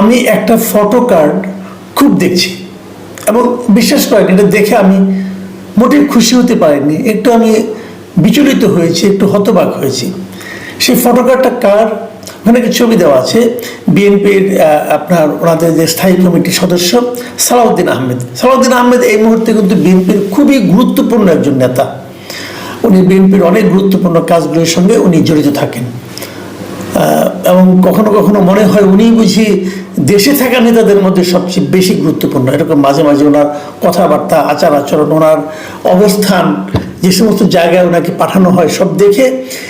আমি একটা photo card খুব দেখছি এবং বিশ্বাস করেন, এটা দেখে আমি মোটেই খুশি হতে পারিনি। একটু আমি বিচলিত হয়েছি, একটু হতবাক হয়েছি। সেই ফটো কার্ডটা কার? ওখানে একটা ছবি দেওয়া আছে। বিএনপির আপনার ওনাদের যে স্থায়ী কমিটির সদস্য সালাউদ্দিন আহমেদ। সালাউদ্দিন আহমেদ এই মুহূর্তে কিন্তু বিএনপির খুবই গুরুত্বপূর্ণ একজন নেতা। উনি বিএনপির অনেক গুরুত্বপূর্ণ কাজগুলোর সঙ্গে উনি জড়িত থাকেন। এবং কখনো কখনো মনে হয় উনি বুঝি দেশে থাকা নেতাদের মধ্যে সবচেয়ে বেশি গুরুত্বপূর্ণ, এরকম মাঝে মাঝে ওনার কথাবার্তা আচার আচরণ ওনার অবস্থান, যে সমস্ত জায়গায় ওনাকে পাঠানো হয়, সব দেখে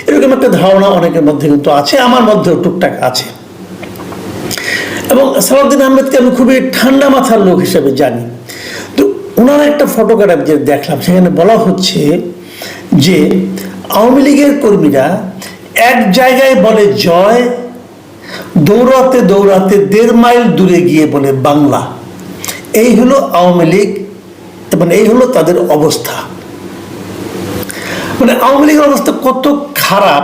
এরকম একটা ধারণা অনেকের মধ্যে কিন্তু আছে, আমার মধ্যেও টুকটাক আছে। এবং সালাউদ্দিন আহমেদকে আমি খুবই ঠান্ডা মাথার লোক হিসেবে জানি। তো ওনার একটা ফটোগ্রাফ যে দেখলাম, সেখানে বলা হচ্ছে যে আওয়ামী লীগের কর্মীরা এক জায়গায় বলে জয় দৌড়াতে দৌড়াতে দেড় মাইল দূরে গিয়ে বলে বাংলা। এই হলো আওয়ামী লীগ এবং এই হলো তাদের অবস্থা। মানে আওয়ামী লীগের অবস্থা কত খারাপ,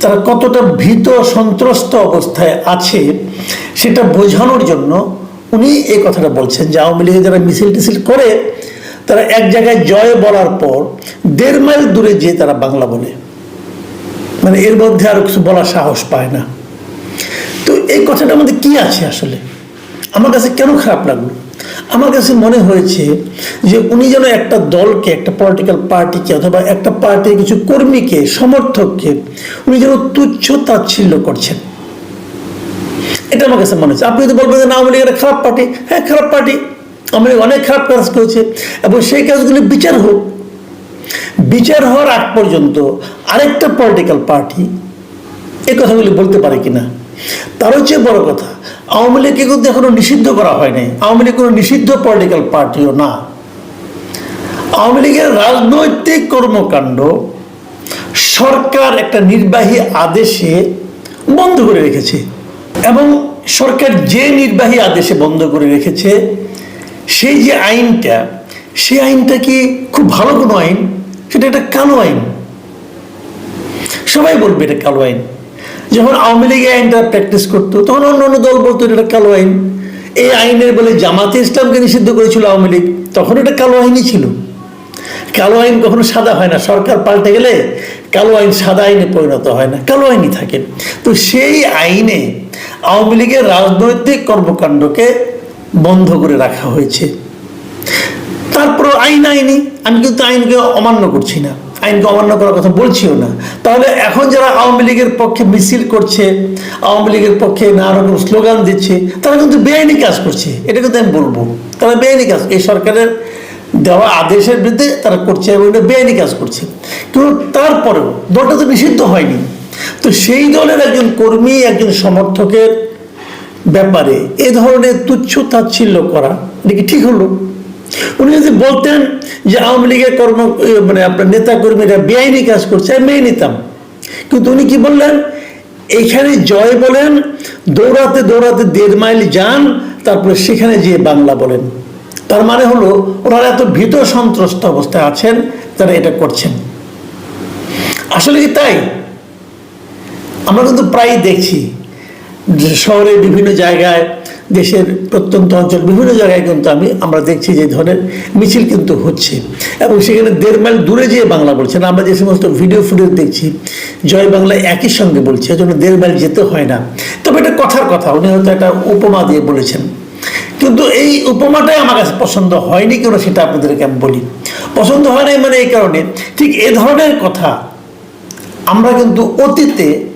তারা কতটা ভীত সন্ত্রস্ত অবস্থায় আছে সেটা বোঝানোর জন্য উনি এই কথাটা বলছেন যে আওয়ামী লীগে যারা মিছিল টিছিল করে, তারা এক জায়গায় জয় বলার পর দেড় মাইল দূরে যেয়ে তারা বাংলা বলে। মানে এর মধ্যে আরও কিছু বলার সাহস পায় না। তো এই কথাটার মধ্যে কি আছে আসলে? আমার কাছে কেন খারাপ লাগল? আমার কাছে মনে হয়েছে যে উনি যেন একটা দলকে, একটা পলিটিক্যাল পার্টিকে অথবা একটা পার্টির কিছু কর্মীকে, সমর্থককে উনি যেন তুচ্ছ তাচ্ছিল্য করছেন। এটা আমার কাছে মনে হচ্ছে আপনি যদি বলবেন যে না, আওয়ামী লীগ একটা খারাপ পার্টি হ্যাঁ খারাপ পার্টি। আওয়ামী অনেক খারাপ কাজ করেছে এবং সেই কাজগুলি বিচার হোক। বিচার হওয়ার আগ পর্যন্ত আরেকটা পলিটিক্যাল পার্টি এই কথাগুলি বলতে পারে কিনা? তার হচ্ছে বড় কথা, আওয়ামী লীগকে কিন্তু এখনও নিষিদ্ধ করা হয় নাই আওয়ামী লীগ কোনো নিষিদ্ধ পলিটিক্যাল পার্টিও না। আওয়ামী লীগের রাজনৈতিক কর্মকাণ্ড সরকার একটা নির্বাহী আদেশে বন্ধ করে রেখেছে। এবং সরকার যে নির্বাহী আদেশে বন্ধ করে রেখেছে, সেই যে আইনটা, সেই আইনটা কি খুব ভালো কোনো আইন? সেটা একটা কালো আইন। সবাই বলবে এটা কালো আইন। যখন আওয়ামী লীগ আইনটা প্র্যাকটিস করতো, তখন অন্য অন্য দল বলতো, এটা কালো আইন। এই আইনের বলে জামাতে ইসলামকে নিষিদ্ধ করেছিল আওয়ামী লীগ। তখন এটা কালো আইনই ছিল। কালো আইন কখনো সাদা হয় না। সরকার পাল্টে গেলে কালো আইন সাদা আইনে পরিণত হয় না। কালো আইনই থাকে। তো সেই আইনে আওয়ামী লীগের রাজনৈতিক কর্মকাণ্ডকে বন্ধ করে রাখা হয়েছে। তারপর আইন আইনি। আমি কিন্তু আইনকে অমান্য করছি না। আইনকে অমান্য করার কথা বলছিও না। তাহলে এখন যারা আওয়ামী লীগের পক্ষে মিছিল করছে, আওয়ামী লীগের পক্ষে নানা রকম স্লোগান দিচ্ছে, তারা কিন্তু বেআইনি কাজ করছে। এটা কিন্তু আমি বলব। তারা বেআইনি কাজ, এই সরকারের দেওয়া আদেশের বিরুদ্ধে তারা করছে এবং এটা বেআইনি কাজ করছে। কিন্তু তারপরেও দলটা তো নিষিদ্ধ হয়নি। তো সেই দলের একজন কর্মী, একজন সমর্থকের ব্যাপারে এ ধরনের তুচ্ছ তাচ্ছিল্য করা, এটা কি ঠিক হলো? উনি যদি বলতেন যে আওয়ামী লীগের কর্ম মানে আপনার নেতা কর্মীরা বেআইনি কাজ করছে, আমি মেনে নিতাম। কিন্তু উনি কি বললেন? এখানে জয় বলেন, দৌড়াতে দৌড়াতে দেড় মাইল যান, তারপরে সেখানে যেয়ে বাংলা বলেন। তার মানে হলো, ওনারা এত ভীত সন্ত্রস্ত অবস্থায় আছেন, তারা এটা করছেন। আসলে কি তাই? আমরা কিন্তু প্রায় দেখছি শহরে বিভিন্ন জায়গায় দেশের প্রত্যন্ত অঞ্চল, বিভিন্ন জায়গায় কিন্তু আমি, আমরা দেখছি যে ধরনের মিছিল কিন্তু হচ্ছে। এবং সেখানে দেড় মাইল দূরে যেয়ে বাংলা বলছেন আমরা যে সমস্ত ভিডিও ফুটেজ দেখছি, জয় বাংলা একই সঙ্গে বলছে, এজন্য দেড় মাইল যেতে হয় না। তবে এটা কথার কথা, উনি হয়তো একটা উপমা দিয়ে বলেছেন। কিন্তু এই উপমাটাই আমার কাছে পছন্দ হয়নি কেন সেটা আপনাদেরকে আমি বলি। পছন্দ হয় নাই মানে এই কারণে। ঠিক এ ধরনের কথা আমরা কিন্তু অতীতে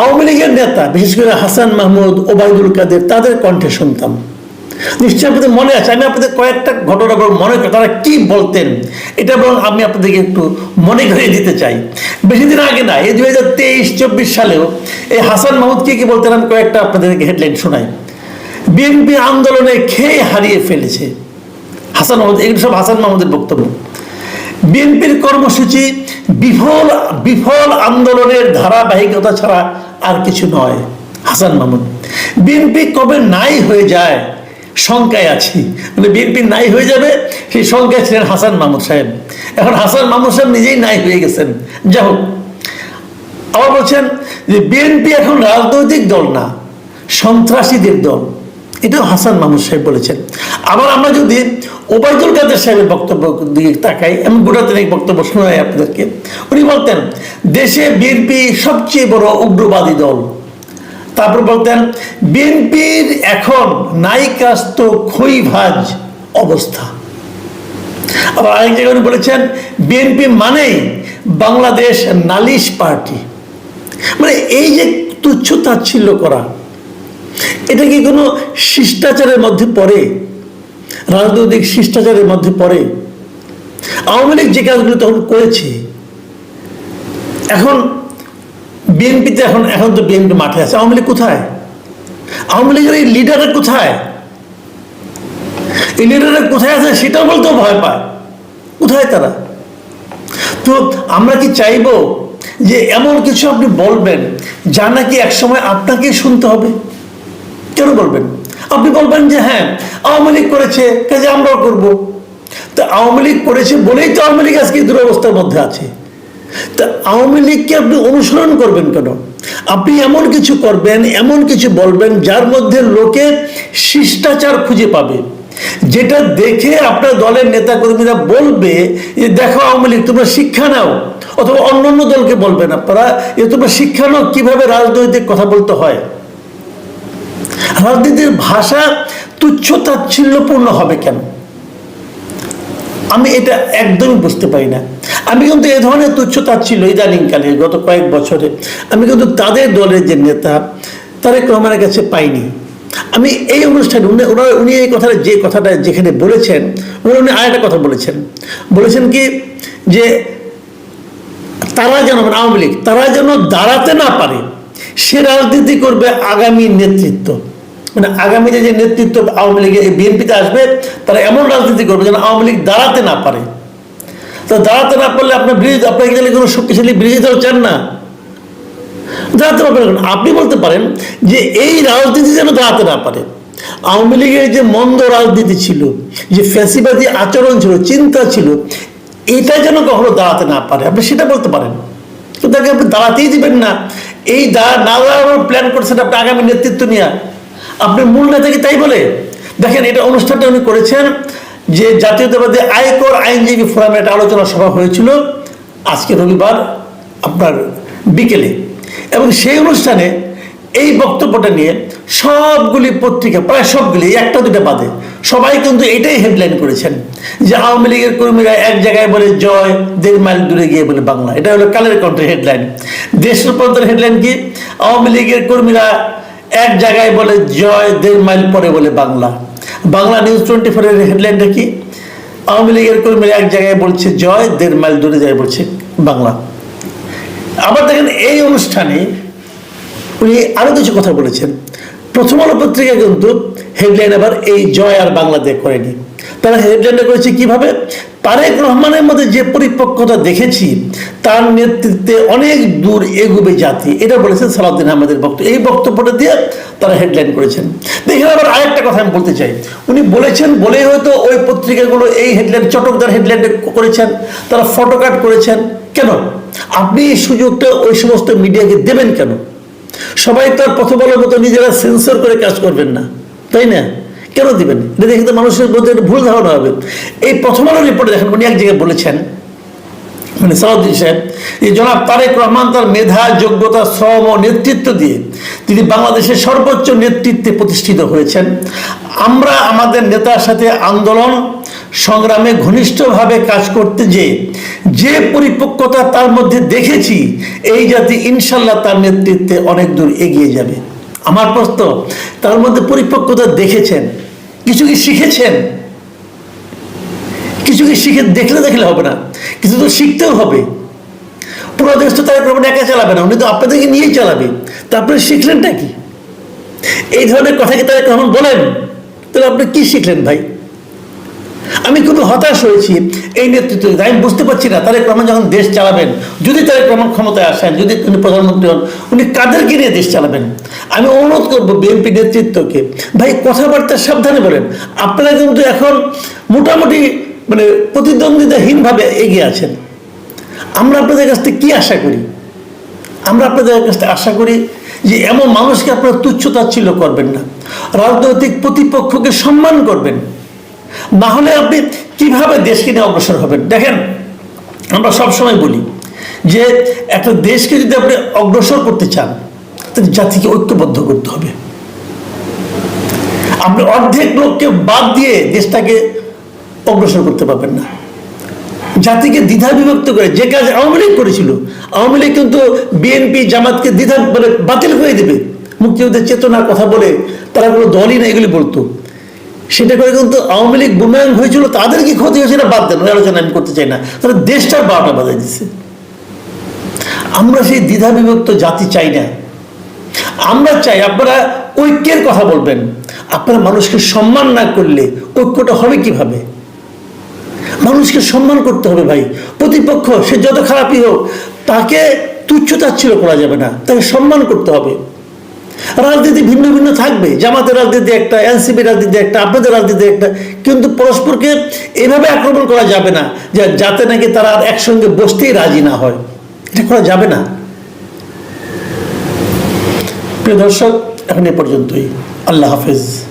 আওয়ামী লীগের নেতা, বিশেষ করে হাসান মাহমুদ, ওবায়দুল কাদের, তাদের কণ্ঠে শুনতাম। নিশ্চয়ই আপনাদের মনে আছে, আমি আপনাদের কয়েকটা ঘটনা মনে করি, তারা কি বলতেন, এটা বরং আমি আপনাদেরকে একটু মনে করিয়ে দিতে চাই। বেশি দিন আগে না, এই দুই হাজার তেইশ, চব্বিশ সালেও এই হাসান মাহমুদ কি কি বলতেন, আমি কয়েকটা আপনাদেরকে হেডলাইন শোনাই। বিএনপি আন্দোলনে খেয়ে হারিয়ে ফেলেছে। হাসান মাহমুদ, এগুলো সব হাসান মাহমুদের বক্তব্য। বিএনপির কর্মসূচি বিফল বিফল আন্দোলনের ধারাবাহিকতা ছাড়া আর কিছু নয়। হাসান মামুন, বিএনপি কবে নাই হয়ে যায়? শঙ্কায় আছি। মানে বিএনপি নাই হয়ে যাবে, সেই শঙ্কায় ছিলেন হাসান মামুন সাহেব। এখন হাসান মামুন সাহেব নিজেই নাই হয়ে গেছেন। যাই হোক, আবার বলছেন যে বিএনপি এখন রাজনৈতিক দল না, সন্ত্রাসীদের দল। এটাও হাসান মাহমুদ সাহেব বলেছেন। আবার আমরা যদি ওবায়দুল কাদের সাহেবের বক্তব্য দিকে তাকাই, আমি গোটা তিনেক বক্তব্য শোনাই আপনাদেরকে। উনি বলতেন, দেশে বিএনপি সবচেয়ে বড় উগ্রবাদী দল। তারপর বলতেন, বিএনপির এখন নায়িকাস্ত খইভাজ অবস্থা। আবার আরেক জায়গায় উনি বলেছেন, বিএনপি মানেই বাংলাদেশ নালিশ পার্টি। মানে এই যে তুচ্ছ তাচ্ছিল্য করা এটা কি কোনো শিষ্টাচারের মধ্যে পড়ে? রাজনৈতিক শিষ্টাচারের মধ্যে পড়ে? আওয়ামী লীগ যে কাজগুলো তখন করেছে, এখন বিএনপিতে এখন এখন তো বিএনপি মাঠে আছে। আওয়ামী লীগ কোথায়? আওয়ামী লীগের এই লিডাররা কোথায়? এই লিডাররা কোথায় আছে সেটাও বলতেও ভয় পায়। কোথায় তারা? তো আমরা কি চাইব যে এমন কিছু আপনি বলবেন, যা নাকি একসময় আপনাকে শুনতে হবে? কেন বলবেন। আপনি বলবেন যে হ্যাঁ আওয়ামী লীগ করেছে, কাজে আমরাও করব। তা আওয়ামী লীগ করেছে বলেই তো আওয়ামী লীগ আজকে দুরবস্থার মধ্যে আছে। তা আওয়ামী লীগকে আপনি অনুসরণ করবেন কেন? আপনি এমন কিছু করবেন, এমন কিছু বলবেন যার মধ্যে লোকে শিষ্টাচার খুঁজে পাবে। যেটা দেখে আপনার দলের নেতাকর্মীরা বলবে যে, দেখো আওয়ামী লীগ, তোমরা শিক্ষা নাও। অথবা অন্য অন্য দলকে বলবেন, আপনারা যে তোমরা শিক্ষা নাও, কীভাবে রাজনৈতিক কথা বলতে হয়? রাজনীতির ভাষা তুচ্ছ তাচ্ছিল্যপূর্ণ হবে কেন? আমি এটা একদমই বুঝতে পারি না। আমি কিন্তু এ ধরনের তুচ্ছ তাচ্ছিল্য ইদানিংকালে, গত কয়েক বছরে, আমি কিন্তু তাদের দলের যে নেতা, তারেক রহমানের কাছে পাইনি। আমি এই অনুষ্ঠানে উনি, ওনারা, উনি এই কথাটা, যে কথাটা যেখানে বলেছেন উনি উনি আরেকটা কথা বলেছেন। বলেছেন কি যে, তারা যেন মানে আওয়ামী লীগ, তারা যেন দাঁড়াতে না পারে, সে রাজনীতি করবে আগামী নেতৃত্ব। মানে আগামী যে নেতৃত্ব আওয়ামী লীগের বিএনপিতে আসবে, তারা এমন রাজনীতি করবে যেন আওয়ামী লীগ দাঁড়াতে না পারে। তো দাঁড়াতে না পারলে আপনার বিরোধী আপনাকে গেলে কোনো শক্তিশালী বিরোধী দল চান না। দাঁড়াতে। আপনি বলতে পারেন যে এই রাজনীতি যেন দাঁড়াতে না পারে। আওয়ামী লীগের যে মন্দ রাজনীতি ছিল, যে ফ্যাসিবাদী আচরণ ছিল, চিন্তা ছিল, এটা যেন কখনো দাঁড়াতে না পারে। আপনি সেটা বলতে পারেন। কিন্তু তাকে আপনি দাঁড়াতেই দিবেন না। এই দাঁড়া না দাঁড়ানোর প্ল্যান করছেন আপনি আগামী নেতৃত্ব নিয়ে। আপনি মূল নেতা কি তাই বলে? দেখেন, এটা অনুষ্ঠানটা উনি করেছেন যে জাতীয়তাবাদী আয়কর আইনজীবী ফোরামে একটা আলোচনা সভা হয়েছিল আজকে রবিবার আপনার বিকেলে। এবং সেই অনুষ্ঠানে এই বক্তব্যটা নিয়ে সবগুলি পত্রিকা, প্রায় সবগুলি একটা দুটো বাদে, সবাই কিন্তু এটাই হেডলাইন করেছেন যে আওয়ামী লীগের কর্মীরা এক জায়গায় বলে জয়, দেড় মাইল দূরে গিয়ে বলে বাংলা। এটা হলো কালের কণ্ঠের হেডলাইন দেশ হেডলাইন কি? আওয়ামী লীগের কর্মীরা এক জায়গায় বলে জয়, দেড় মাইল পরে বলে বাংলা। বাংলা নিউজ টোয়েন্টি ফোরের হেডলাইনটা কি? আওয়ামী লীগের কর্মীরা এক জায়গায় বলছে জয়, দেড় মাইল দূরে যায় বলছে বাংলা। আবার দেখেন এই অনুষ্ঠানে উনি আরও কিছু কথা বলেছেন। প্রথম আলো পত্রিকা কিন্তু হেডলাইন আবার এই জয় আর বাংলাদেশ করেনি। তারা হেডলাইনটা করেছে কীভাবে? তারেক রহমানের মধ্যে যে পরিপক্কতা দেখেছি, তার নেতৃত্বে অনেক দূর এগুবে জাতি। এটা বলেছেন সালাউদ্দিন আহমেদের বক্তব্য এই বক্তব্যটা দিয়ে তারা হেডলাইন করেছেন। দেখেন আবার আরেকটা কথা আমি বলতে চাই। উনি বলেছেন বলেই হয়তো ওই পত্রিকাগুলো এই হেডলাইন চটকদার হেডলাইন করেছেন, তারা ফটোকাট করেছেন। কেন? আপনি এই সুযোগটা ওই সমস্ত মিডিয়াকে দেবেন কেন? সবাই তার প্রথমবারের মতো নিজেরা সেন্সর করে কাজ করবেন না। তাই না? কেন দিবেন? এটা দেখে মানুষের মধ্যে একটা ভুল ধারণা হবে। এই প্রথম আলো রিপোর্টে দেখেন, উনি এক জায়গায় বলেছেন মানে সাউদ্দিন সাহেব, যে জনাব তারেক রহমান তার মেধা, যোগ্যতা, শ্রম ও নেতৃত্ব দিয়ে তিনি বাংলাদেশের সর্বোচ্চ নেতৃত্বে প্রতিষ্ঠিত হয়েছেন। আমরা আমাদের নেতার সাথে আন্দোলন, সংগ্রামে ঘনিষ্ঠভাবে কাজ করতে যে যে পরিপক্কতা তার মধ্যে দেখেছি, এই জাতি ইনশাল্লাহ তার নেতৃত্বে অনেক দূর এগিয়ে যাবে। আমার প্রশ্ন, তার মধ্যে পরিপক্কতা দেখেছেন? কিছু কি শিখেছেন? কিছু কি শিখে দেখলে দেখলে হবে না, কিছু তো শিখতেও হবে। পুরো দেশ তো তারেক রহমান একা চালাবে না, উনি তো আপনাদেরকে নিয়েই চালাবে। তারপরে শিখলেনটা কি? এই ধরনের কথা কি তারেক রহমান বলেন? তাহলে আপনি কি শিখলেন ভাই? আমি খুবই হতাশ হয়েছি। এই নেতৃত্ব আমি বুঝতে পারছি না, তারেক রহমান যখন দেশ চালাবেন, যদি তারেক রহমান ক্ষমতায় আসেন, যদি তিনি প্রধানমন্ত্রী হন, উনি কাদেরকে নিয়ে দেশ চালাবেন? আমি অনুরোধ করব বিএনপি নেতৃত্বকে, ভাই কথাবার্তা সাবধানে বলেন। আপনারা কিন্তু এখন মোটামুটি মানে প্রতিদ্বন্দ্বিতাহীনভাবে এগিয়ে আছেন। আমরা আপনাদের কাছ থেকে কী আশা করি? আমরা আপনাদের কাছ থেকে আশা করি যে এমন মানুষকে আপনারা তুচ্ছ তাচ্ছিল্য করবেন না। রাজনৈতিক প্রতিপক্ষকে সম্মান করবেন। না হলে আপনি কীভাবে দেশকে নিয়ে অগ্রসর হবেন? দেখেন, আমরা সবসময় বলি যে একটা দেশকে যদি আপনি অগ্রসর করতে চান, তাহলে জাতিকে ঐক্যবদ্ধ করতে হবে। আপনি অর্ধেক লোককে বাদ দিয়ে দেশটাকে অগ্রসর করতে পারবেন না। জাতিকে দ্বিধা বিভক্ত করে, যে কাজ আওয়ামী লীগ করেছিল, আওয়ামী লীগ কিন্তু বিএনপি জামাতকে দ্বিধা মানে বাতিল করে দেবে। মুক্তিযুদ্ধের চেতনার কথা বলে তারা কোনো দলই না এগুলি বলতো। সেটা করে কিন্তু আওয়ামী লীগ বুমায়ন হয়েছিল তাদের কি ক্ষতি হয়েছে না বাদ দেন, ওই আলোচনা আমি করতে চাই না। তাহলে দেশটার বারোটা বাজায় দিচ্ছে আমরা সেই দ্বিধা বিভক্ত জাতি চাই না। আমরা চাই আপনারা ঐক্যের কথা বলবেন। আপনারা মানুষকে সম্মান না করলে ঐক্যটা হবে কীভাবে? মানুষকে সম্মান করতে হবে ভাই। প্রতিপক্ষ, সে যত খারাপই হোক, তাকে তুচ্ছ তাচ্ছিল্য করা যাবে না, তাকে সম্মান করতে হবে। রাজনীতি ভিন্ন ভিন্ন থাকবে। জামাতের রাজনীতি একটা এনসিপি রাজনীতি একটা, আপনাদের রাজনীতি একটা। কিন্তু পরস্পরকে এভাবে আক্রমণ করা যাবে না, যে যাতে নাকি তারা আর একসঙ্গে বসতেই রাজি না হয়। এটা করা যাবে না। প্রিয় দর্শক, এখন এ পর্যন্তই। আল্লাহ হাফেজ।